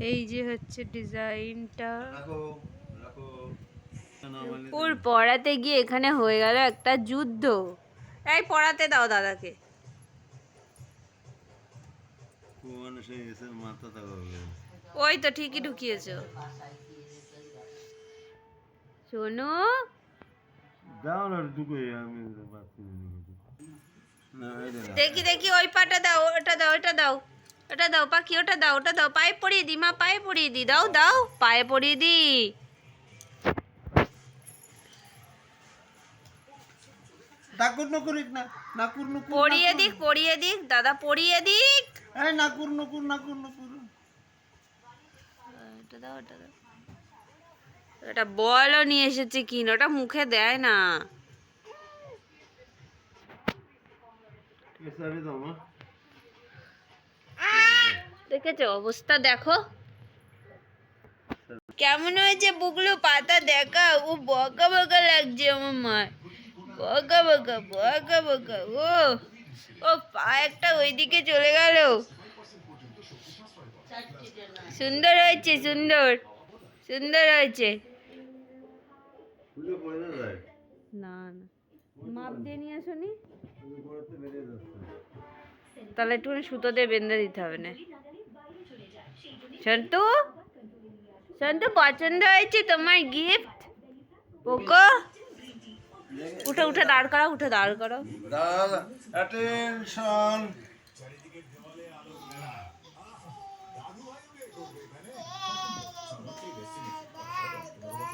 এই যে হচ্ছে ডিজাইনটা। রাখো রাখো। না মানে ওর পড়াতে গিয়ে এখানে হয়ে গেল একটা যুদ্ধ। এই পড়াতে দাও দাদাকে। ওই তো ঠিকই ঢুকিয়েছো। শোনো। দাও না দুটো আমি। দেখি দেখি ওই পাটা দাও ওটা দাও ওটা দাও। ওটা দাও পাখি ওটা দাও ওটা দাও। পায়ে পরিয়ে দি মা পায়ে পরিয়ে দি। দাও দাও পায়ে পরিয়ে দি। নাকুর নুকুর না নাকুর নুকুর পরিয়ে দিক পরিয়ে দিক দাদা পরিয়ে দিক। এই নাকুর নুকুর নাকুর নুকুর। ওটা দাও ওটা দাও। ওটা বলও নিয়ে এসেছে কিন ওটা মুখে দেয় না এসবই দাও মা দেখেছ? অবস্থা দেখো। কেমন হয়েছে বুগলু পাতা দেখা ও বকা বকা লাগছে আমার মা বকা বকা বকা বকা। ও ও পা একটা ওইদিকে চলে গেল। সুন্দর হয়েছে সুন্দর। সুন্দর হয়েছে। না না না। মাপ দিয়ে নিয়ে আসনি? তাহলে একটু সুতো দিয়ে বেঁধে দিতে হবে না। সন্তু সন্তু পছন্দ হয়েছে তোমার গিফট পোকো? উঠে উঠে দাঁড় করো উঠে দাঁড় করো। অ্যাটেনশন